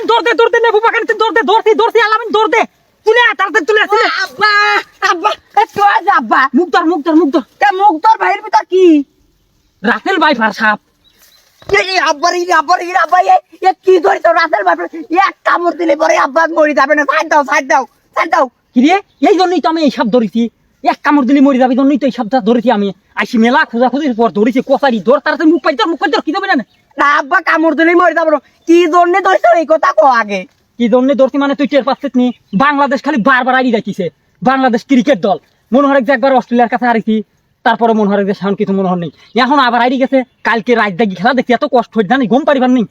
আলামিন দৌড় দে দৌড় দে নেবু বাগান দৌড় দে দৌড়তি দৌড়তি আলামিন দৌড় দে। তুলে তাড়াতাড়ি তুলে তুলে আব্বা আব্বা এ কি হয়েছে আব্বা। মুখ ধর মুখ ধর মুখ ধর। তে মুখ তোর ভাইয়ের ভিতর কি? রাতেল বাইফার সাপ। এই আব্বার এই আব্বার এই আব্বা এ কি ধরি তো রাতের বাপরে এক কামড় দিলে পরে আব্বা মরি যাবে না। সাইড দাও সাইড দাও সাইড দাও। কিরে এই জন্যই তো আমি এই সাপ ধরেছি। এক কামড় দিলে মরে যাবে জন্যই তো এই সাপটা ধরেছি আমি। আইসি মেলা খোঁজা খুঁজির পর ধরেছি কষারি ধর তাড়াতাড়ি মুখ পাই ধর মুখ পাই ধর কি দেবে না। না আব্বা কামড় দিলেই মরে যাব কি জন্য ধরিস এই কথা কো আগে? কি জন্য ধরছি মানে তুই টের পাচ্ছিস নি? বাংলাদেশ খালি বারবার আড়ি যাইতিছে বাংলাদেশ ক্রিকেট দল। মনে হয় যে একবার অস্ট্রেলিয়ার কাছে হারিছি তারপরে মনে হয় যে সাউন্ড কিছু মনে হয় নেই এখন আবার আড়ি গেছে, কালকে রাত দেখি খেলা দেখছি, এত কষ্ট হয়ে জানি ঘুম পারিবার নেই?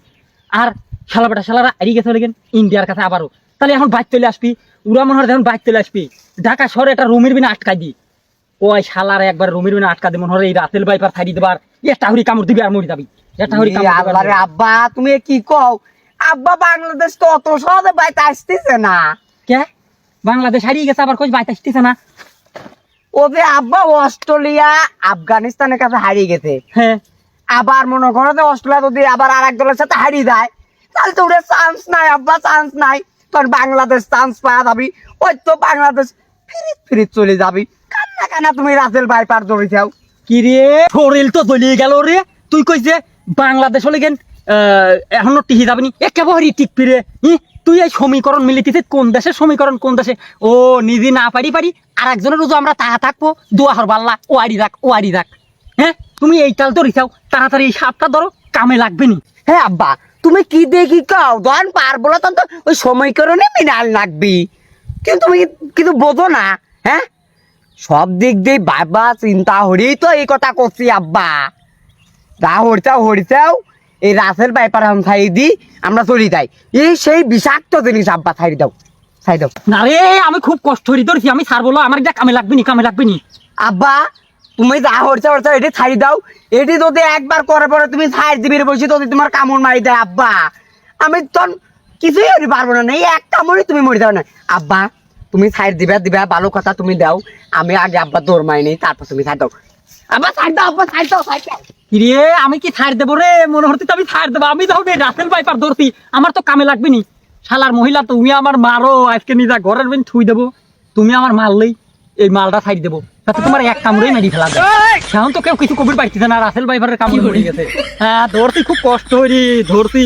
আর খেলা বেটা খেলারা আড়ি গেছে লেগেন ইন্ডিয়ার কাছে আবারও তাহলে এখন বাইক চলে আসবি উড়া মনে হয় যখন বাইক চলে আসবি। ঢাকা শহরে একটা রুমের বিনা আটকাই দি। ওই শালার একবার রুমের বিনা আটকা দি মনে এই রাতেল বাইপার ছাড়ি দেবার। একটা হরি কামড় দিবি আর মরি যাবি। একটা হরি কামড় দিবি। আব্বা তুমি কি কও? আব্বা বাংলাদেশ তো অত সহজে বাইতে আসতেছে না। কে? বাংলাদেশ হারিয়ে গেছে আবার কই বাইতে আসতেছে না? ও যে আব্বা অস্ট্রেলিয়া আফগানিস্তানের কাছে হারিয়ে গেছে। হ্যাঁ। আবার মনে করো যে অস্ট্রেলিয়া যদি আবার আর এক দলের সাথে হারিয়ে যায় তাহলে তো ওদের চান্স নাই আব্বা চান্স নাই। তোর বাংলাদেশ চান্স পাওয়া যাবি ওই তো বাংলাদেশ ফিরিত ফিরিত চলে যাবি। তুমি ধরে যাও কি রে? শরীর তো গেল রে। তুই কই যে বাংলাদেশ হলে গেন এখনও টিহি একেবারে টিকপি রে। তুই এই সমীকরণ মিলিতেছিস কোন দেশের সমীকরণ কোন দেশে? ও, নিজে না পারি পারি আর একজনের রোজো আমরা তাহা থাকব। দোয়া হর বাল্লা ও আড়ি রাখ ও রাখ। হ্যাঁ তুমি এই তাল ধরি চাও তাড়াতাড়ি এই সাপটা ধরো, কামে লাগবে নি। হ্যাঁ আব্বা, তুমি কি দেখি কাও? ধন পার বলো তখন তো ওই সময়করণে মিনাল লাগবি। কিন্তু তুমি কিন্তু বোঝো না হ্যাঁ সব দিক দিয়ে বাবা চিন্তা হরেই তো এই কথা করছি আব্বা। যা হরিচাও হরিচাও এই রাসেল বাইপার আমি ছাই দি আমরা চলি যাই। এই সেই বিষাক্ত জিনিস আব্বা ছাই দাও ছাই দাও। না রে আমি খুব কষ্ট হরি ধরছি আমি সার বলো আমার যা কামে লাগবে নি কামে লাগবে নি। আব্বা তুমি যা হরছা হরছা এটি ছাই দাও। এটি যদি একবার করে পরে তুমি ছাই দিবি বসে যদি তোমার কামড় মারি দেয় আব্বা। আমি তখন কিছুই হতে পারব না এই এক কামড়ই তুমি মরে যাও না। আব্বা তুমি ছাই দিবা দিবা ভালো কথা তুমি দাও। আমি আগে আব্বা দৌড় মারি নেই তারপর তুমি ছাই দাও। আব্বা ছাই দাও আব্বা ছাই দাও ছাই দাও। রে আমি কি ছাড় দেবো রে? মনে হচ্ছে তো আমি ছাড় দেবো। আমি রে রাসেল পাইপার ধরছি। আমার তো কামে লাগবে নি। শালার মহিলা তুমি আমার মারো আজকে নিজা ঘরের বেন থুই দেবো। তুমি আমার মারলেই এই মালটা ছাড়ি দেবো। তাতে তোমার এক কামড়েই মেরি ফেলা যায়। এখন তো কেউ কিছু কবির পাইতেছে না রাসেল পাইপারের কামড় পড়ে গেছে। হ্যাঁ ধরছি খুব কষ্ট হরি ধরছি।